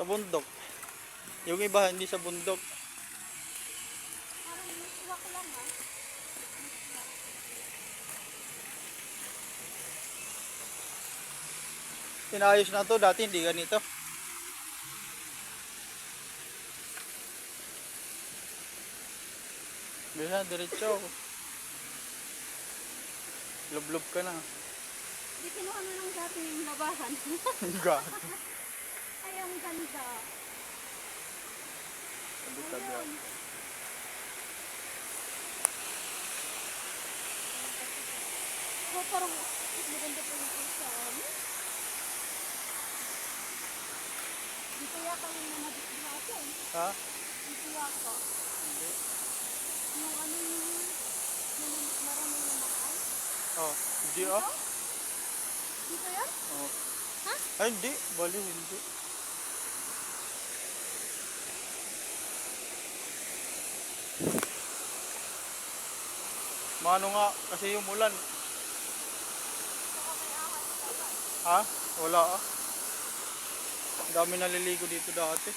Sa bundok. Yung iba hindi sa bundok. Lang ah. Pinayos na to, dati hindi ganito. Bisa, diretso. Lublob ka na. Di kinuha na lang dati yung labahan. God. Ganda. Tabi-tabi ako. Oh, parang maganda pa yung sa ano. Dito yata yung nanabit natin. Ha? Dito yata. Hindi. Yung ano yung yung maraming namakay. Oh, hindi ah. Dito yan? Oh. Ha? Ay, hindi. Bali, hindi. Mano nga, kasi yung ulan. Ha? Wala ah. Ang dami naliligo dito dati.